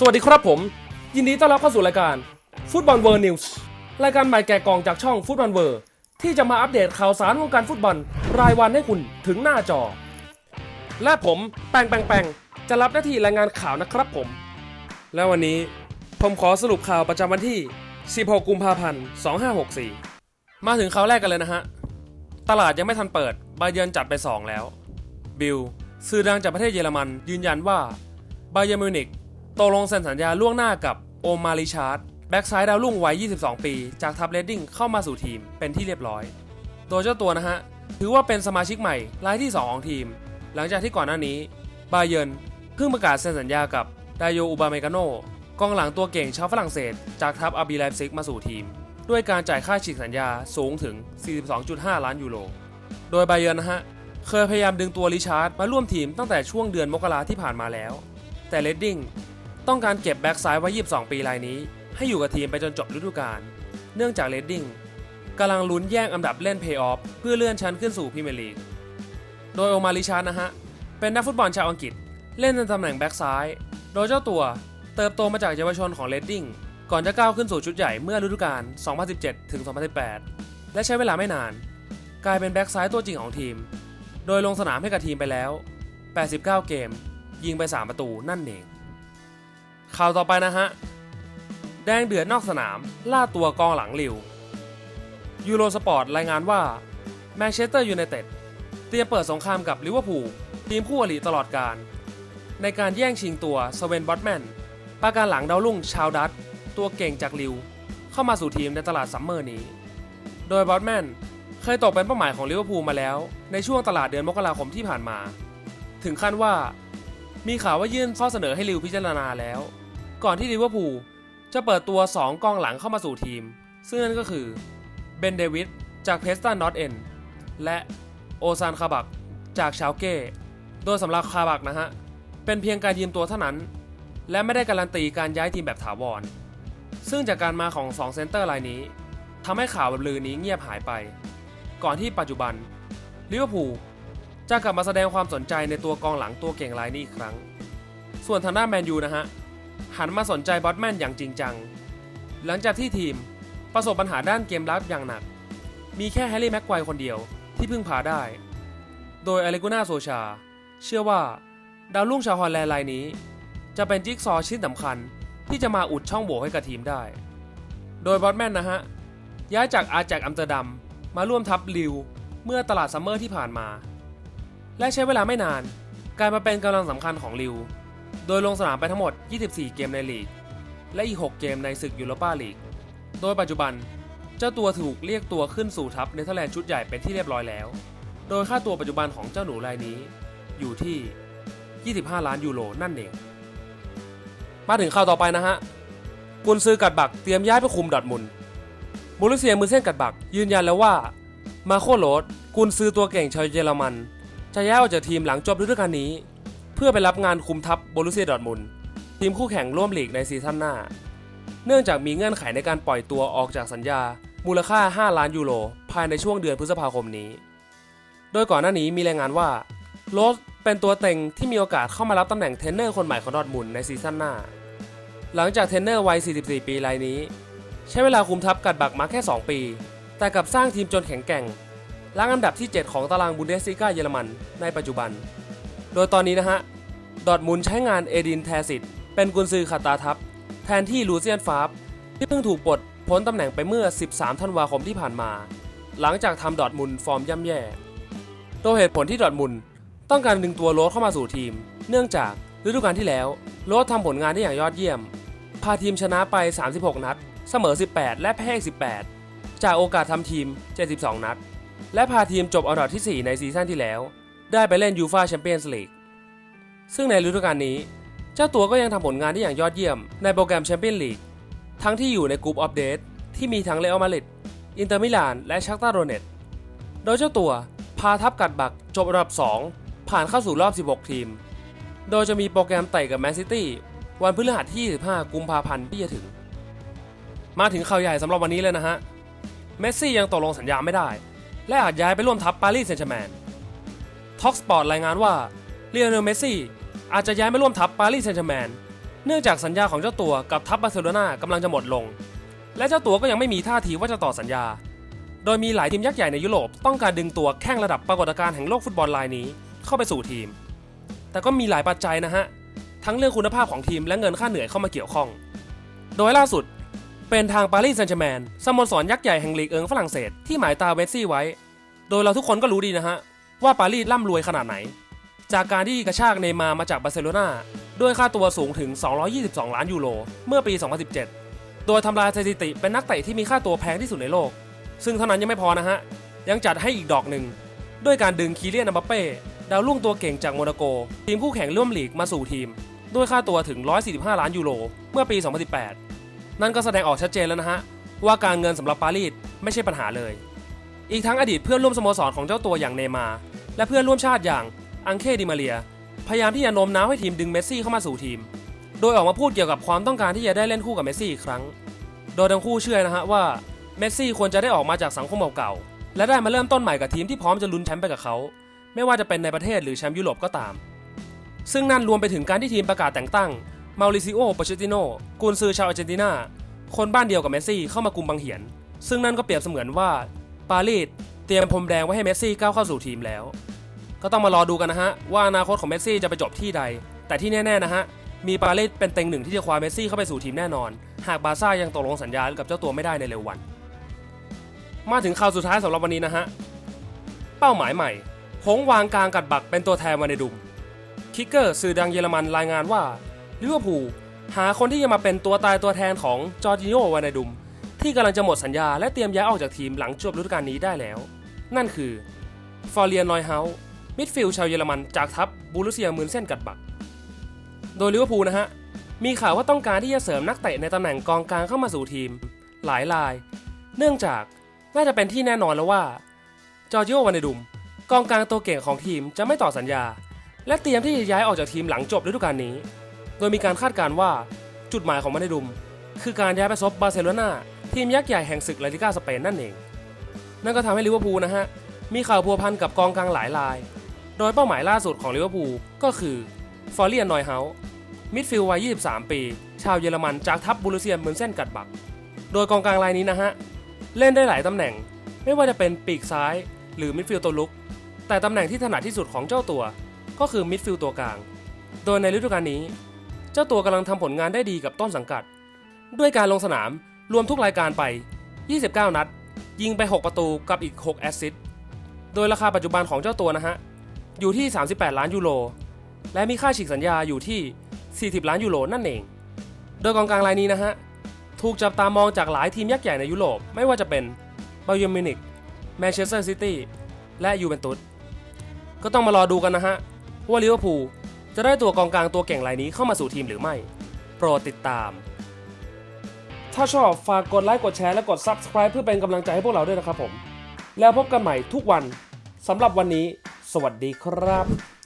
สวัสดีครับผม ยินดีต้อนรับเข้าสู่รายการฟุตบอลเวิร์นิวส์รายการใหม่แกะกองจากช่องฟุตบอลเวิร์ที่จะมาอัปเดตข่าวสารวงการฟุตบอลรายวันให้คุณถึงหน้าจอ และผมแปงแปงแปงจะรับหน้าที่รายงานข่าวนะครับผม และวันนี้ผมขอสรุปข่าวประจำวันที่ 16 กุมภาพันธ์ 2564 มาถึงข่าวแรกกันเลยนะฮะ ตลาดยังไม่ทันเปิดบาเยนจัดไป 2 แล้ว บิลสื่อดังจากประเทศเยอรมันยืนยันว่าบาเยิร์มิวนิก ตกลงเซ็นสัญญาล่วงหน้ากับโอมาริชาร์ดแบ็กซ้ายดาวรุ่งวัย 22 ปี จากทับเรดดิ้งเข้ามาสู่ทีมเป็นที่เรียบร้อย โดยเจ้าตัวนะฮะ ถือว่าเป็นสมาชิกใหม่รายที่ 2 ของทีม หลังจากที่ก่อนหน้านี้ บาเยิร์นเพิ่งประกาศเซ็นสัญญากับไดโยอูบาเมกาโนกองหลังตัวเก่งชาวฝรั่งเศส จากทัพอาบีไลฟ์ซิกมาสู่ทีม ด้วยการจ่ายค่าฉีกสัญญาสูงถึง 42.5 ล้านยูโร โดยไบเยิร์นนะฮะเคยพยายามดึงตัวริชาร์ดมาร่วมทีมตั้งแต่ช่วงเดือนมกราที่ผ่านมาแล้ว แต่เลดดิ้ง ต้องการเก็บแบ็กซ้ายไว้ 22 ปีรายนี้ ให้อยู่กับทีมไปจนจบฤดูกาล เนื่องจากเลดดิ้งกำลังลุ้นแย่งอันดับเล่นเพย์ออฟเพื่อเลื่อนชั้นขึ้นสู่พรีเมียร์ลีก โดยโอมาริชานะฮะ เป็นนักฟุตบอลชาวอังกฤษ เล่นในตำแหน่งแบ็กซ้าย โดยเจ้าตัวเติบโตมาจากเยาวชนของเลดดิ้งก่อนจะก้าวขึ้นสู่ชุดใหญ่เมื่อฤดูกาล 2017 ถึง 2018 และใช้เวลาไม่นาน กลายเป็นแบ็กซ้ายตัวจริงของทีม โดยลงสนามให้กับทีมไปแล้ว 89 เกม ยิงไป 3 ประตูนั่นเอง ข่าวต่อไปนะฮะ แดงเดือดนอกสนาม ล่าตัวกองหลังลิวยูโรสปอร์ตรายงานว่าแมนเชสเตอร์ยูไนเต็ดเตรียมเปิดสงครามกับลิเวอร์พูลทีมคู่อริตลอดการ ในการแย่งชิงตัวสเวนบอตแมนประการหลังดาวรุ่งชาวดัตตัวเก่งจากลิว เข้ามาสู่ทีมในตลาดซัมเมอร์นี้ โดยบอตแมนเคยตกเป็นเป้าหมายของลิเวอร์พูลมาแล้ว ในช่วงตลาดเดือนมกราคมที่ผ่านมา ถึงขั้นว่า มีข่าวว่ายื่นข้อเสนอให้ลิวพิจารณาแล้ว ก่อนที่ลิเวอร์พูลจะเปิดตัว 2 กองหลังเข้ามาสู่ทีม ซึ่งนั่นก็คือเบนเดวิดจากเพสตันนอตเอ็นและโอซานคาบักจากชาวเก้ โดยสำหรับคาบักนะฮะ เป็นเพียงการยืมตัวเท่านั้น และไม่ได้การันตีการย้ายทีมแบบถาวร ซึ่งจากการมาของ 2 เซนเตอร์รายนี้ทำให้ข่าวแบบลือนี้เงียบหายไป ก่อนที่ปัจจุบันลิเวอร์พูล จะกลับมาแสดงความสนใจในตัวกองหลังตัวเก่งรายนี้อีกครั้ง ส่วนทางด้านแมนยูนะฮะ หันมาสนใจบอสแมนอย่างจริงจัง หลังจากที่ทีมประสบปัญหาด้านเกมรับอย่างหนัก มีแค่แฮร์รี่แม็กไกวคนเดียวที่พึ่งพาได้ โดยอเลกุน่าโซชา เชื่อว่า ดาวรุ่งชาวฮอลแลนด์รายนี้ จะเป็นจิ๊กซอชิ้นสำคัญที่จะมาอุดช่องโหว่ให้กับทีมได้ โดยบอสแมนนะฮะ ย้ายจากอาแจกอัมสเตอร์ดัมมาร่วมทัพลิวเมื่อตลาดซัมเมอร์ที่ผ่านมา และใช้เวลาไม่นาน กลายมาเป็นกำลังสำคัญของลิว โดยลงสนามไปทั้งหมด 24 เกมในลีก และอีก 6 เกมในศึกยูโรปาลีก โดยปัจจุบัน เจ้าตัวถูกเรียกตัวขึ้นสู่ทัพเนเธอร์แลนด์ชุดใหญ่เป็นที่เรียบร้อยแล้ว โดยค่าตัวปัจจุบันของเจ้าหนูรายนี้ อยู่ที่ 25 ล้านยูโรนั่นเอง มาถึงข่าวต่อไปนะฮะกุนซือกัดบักเตรียมย้ายไปคุมดอทมุนด์มูริเซียมือเส้นกัดบักยืนยันแล้วว่า มาโคโรสกุนซือตัวเก่งชาวเยอรมัน จะย้ายออกจากทีมหลังจบฤดูกาลนี้ เพื่อไปรับงานคุมทัพโบรุเซียดอร์ทมุนทีมคู่แข่งร่วมลีกในซีซั่นหน้า เนื่องจากมีเงื่อนไขในการปล่อยตัวออกจากสัญญา มูลค่า 5 ล้านยูโรภายในช่วงเดือนพฤษภาคมนี้ โดยก่อนหน้านี้มีรายงานว่าโรสเป็นตัวเต็งที่มีโอกาสเข้ามารับตำแหน่งเทรนเนอร์คนใหม่ของดอร์ทมุนในซีซั่นหน้า หลังจากเทรนเนอร์วัย 44 ปีรายนี้ ใช้เวลาคุมทัพกัดบักมาแค่ 2 ปี แต่กลับสร้างทีมจนแข็งแกร่ง ล้างอันดับที่ 7 ของตารางบุนเดสลิก้าเยอรมันในปัจจุบัน โดยตอนนี้นะฮะ ดอร์ทมุนใช้งานเอดินแทสิตเป็นกุนซือขัดตาทัพ แทนที่ลูเซียนฟาบที่เพิ่งถูกปลดพ้นตำแหน่งไปเมื่อ 13 ธันวาคมที่ผ่านมา หลังจากทำดอร์ทมุนฟอร์มย่ำแย่ โดยเหตุผลที่ดอร์ทมุนต้องการดึงตัวโรสเข้ามาสู่ทีม เนื่องจากฤดูกาลที่แล้วโรสทำผลงานได้อย่างยอดเยี่ยม พาทีมชนะไป 36 นัด เสมอ 18 และแพ้18 จากโอกาสทำทีม 72 นัด และพาทีมจบอันดับที่ 4 ในซีซั่นที่แล้ว ได้ไปเล่นยูฟาแชมเปี้ยนส์ลีกซึ่งในฤดูกาลนี้ เจ้าตัวก็ยังทำผลงานได้อย่างยอดเยี่ยมในโปรแกรมแชมเปี้ยนลีกทั้งที่อยู่ในกลุ่มอัปเดตที่มีทั้งเรอัลมาดริดอินเตอร์มิลานและชักตาโรเนตโดยเจ้าตัวพาทัพกัดบักจบอันดับ 2 ผ่านเข้าสู่รอบ 16 ทีม โดยจะมีโปรแกรมไต่กับแมนซิตี้วันพฤหัสที่ 25 กุมภาพันธ์ที่จะถึง มาถึงข่าวใหญ่สำหรับวันนี้เลยนะฮะ เมสซี่ยังตกลงสัญญาไม่ได้ และอาจย้ายไปร่วมทัพปารีสแซงต์แชร์แมงท็อกสปอร์ตรายงานว่าเลียโนเมสซี่อาจจะย้ายไปร่วมทัพปารีสแซงต์แชร์แมงเนื่องจากสัญญาของเจ้าตัวกับทัพบาร์เซโลนากำลังจะหมดลง และเจ้าตัวก็ยังไม่มีท่าทีว่าจะต่อสัญญา โดยมีหลายทีมยักษ์ใหญ่ในยุโรปต้องการดึงตัวแข้งระดับปรากฏการณ์แห่งโลกฟุตบอลรายนี้เข้าไปสู่ทีม แต่ก็มีหลายปัจจัยนะฮะ ทั้งเรื่องคุณภาพของทีมและเงินค่าเหนื่อยเข้ามาเกี่ยวข้อง โดยล่าสุด เป็นทางปารีสแซงต์แชร์แมงสโมสรยักษ์ใหญ่แห่งลีกเอิงฝรั่งเศสที่หมายตาเวสซี่ไว้ โดยเราทุกคนก็รู้ดีนะฮะ ว่าปารีสร่ำรวยขนาดไหน จากการที่กระชากเนยมามาจากบาร์เซโลนาด้วยค่าตัวสูงถึง 222 ล้านยูโรเมื่อปี 2017 โดยทำลายสถิติเป็นนักเตะที่มีค่าตัวแพงที่สุดในโลก ซึ่งเท่านั้นยังไม่พอนะฮะ ยังจัดให้อีกดอกหนึ่ง ด้วยการดึงคีเลียนอัมบัปเป้ดาวรุ่งตัวเก่งจากโมนาโก ทีมคู่แข่งร่วมลีกมาสู่ทีม ด้วยค่าตัวถึง 145 ล้านยูโรเมื่อปี 2018 นั่นก็แสดงออกชัดเจนแล้วนะฮะ ว่าการเงินสำหรับปารีสไม่ใช่ปัญหาเลย อีกทั้งอดีตเพื่อนร่วมสโมสรของเจ้าตัวอย่างเนมาร์และเพื่อนร่วมชาติอย่างอังเคดิมาเรีย พยายามที่จะโน้มน้าวให้ทีมดึงเมสซี่เข้ามาสู่ทีม โดยออกมาพูดเกี่ยวกับความต้องการที่จะได้เล่นคู่กับเมสซี่อีกครั้ง โดยทั้งคู่เชื่อนะฮะว่าเมสซี่ควรจะได้ออกมาจากสังคมเก่าๆและได้มาเริ่มต้นใหม่กับทีมที่พร้อมจะลุ้นแชมป์ไปกับเขา ไม่ว่าจะเป็นในประเทศหรือแชมป์ยุโรปก็ตาม ซึ่งนั่นรวมไปถึงการที่ทีมประกาศแต่งตั้ง มาริซิโอป c เชติโนกุนซือชาวอาร์เจนตินา คนบ้านเดียวกับเมสซี่เข้ามากุมบังเหียน ซึ่งนั่นก็เปรียบเสมือนว่า ปารีสเตรียมพรมแดงไว้ให้เมสซี่ก้าวเข้าสู่ทีมแล้ว ก็ต้องมารอดูกันนะฮะ ว่าอนาคตของเมสซี่จะไปจบที่ใด แต่ที่แน่ๆนะฮะ มีปารีสเป็นเต็งหนึ่งที่จะคว้าเมสซี่เข้าไปสู่ทีมแน่นอน หากบาร์ซ่ายังตกลงสัญญากับเจ้าตัวไม่ได้ในเร็ววัน มาถึงข่าวสุดท้ายสำหรับวันนี้นะฮะ เป้าหมายใหม่หงวางกลางกัดบักเป็นตัวแทนวาในดุม คิกเกอร์สื่อดังเยอรมันรายงานว่า ลิเวอร์พูลหาคนที่จะมาเป็นตัวตายตัวแทนของจอร์จิโญวานาดุม ที่กำลังจะหมดสัญญาและเตรียมย้ายออกจากทีมหลังจบฤดูกาลนี้ได้แล้ว นั่นคือฟอร์เรียนนอยเฮามิดฟิลด์ชาวเยอรมันจากทัพบูรุเซียมืนเส้นกัดบัก โดยลิเวอร์พูลนะฮะ มีข่าวว่าต้องการที่จะเสริมนักเตะในตำแหน่งกองกลางเข้ามาสู่ทีม หลายราย เนื่องจากน่าจะเป็นที่แน่นอนแล้วว่าจอร์จิโอวานาดุม กองกลางตัวเก่งของทีมจะไม่ต่อสัญญา และเตรียมที่จะย้ายออกจากทีมหลังจบฤดูกาลนี้ โดยมีการคาดการณ์ว่าจุดหมายของมันในดุม คือการย้ายไปซบบาร์เซโลนาทีมยักษ์ใหญ่แห่งศึกลาลิก้าสเปนนั่นเอง นั่นก็ทำให้ลิเวอร์พูลนะฮะ มีข่าวพัวพันกับกองกลางหลายราย โดยเป้าหมายล่าสุดของลิเวอร์พูลก็คือฟอร์เรียนนอยเฮามิดฟิลด์วัย 23 ปี ชาวเยอรมันจากทัพบูรุเซียเหมือนเส้นกัดบัก โดยกองกลางรายนี้นะฮะ เล่นได้หลายตำแหน่ง ไม่ว่าจะเป็นปีกซ้าย หรือมิดฟิลด์ตัวลุก แต่ตำแหน่งที่ถนัดที่สุดของเจ้าตัว ก็คือมิดฟิลด์ตัวกลาง โดยในฤดูกาลนี้ เจ้าตัวกำลังทำผลงานได้ดีกับต้นสังกัด ด้วยการลงสนามรวมทุกรายการไป 29 นัด ยิงไป 6 ประตูกับอีก 6 แอสซิสต์ โดยราคาปัจจุบันของเจ้าตัวนะฮะ อยู่ที่ 38 ล้านยูโร และมีค่าฉีกสัญญาอยู่ที่ 40 ล้านยูโรนั่นเอง โดยกองกลางรายนี้นะฮะ ถูกจับตามองจากหลายทีมยักษ์ใหญ่ในยุโรป ไม่ว่าจะเป็นบาเยิร์มินิกแมนเชสเตอร์ซิตี้ และยูเวนตุส ก็ต้องมารอดูกันนะฮะ ว่าลิเวอร์พูล จะได้ตัวกองกลางตัวเก่งรายนี้เข้ามาสู่ทีมหรือไม่ โปรดติดตาม ถ้าชอบฝากกดไลค์กดแชร์และกด Subscribe เพื่อเป็นกำลังใจให้พวกเราด้วยนะครับผม แล้วพบกันใหม่ทุกวันสำหรับวันนี้ สวัสดีครับ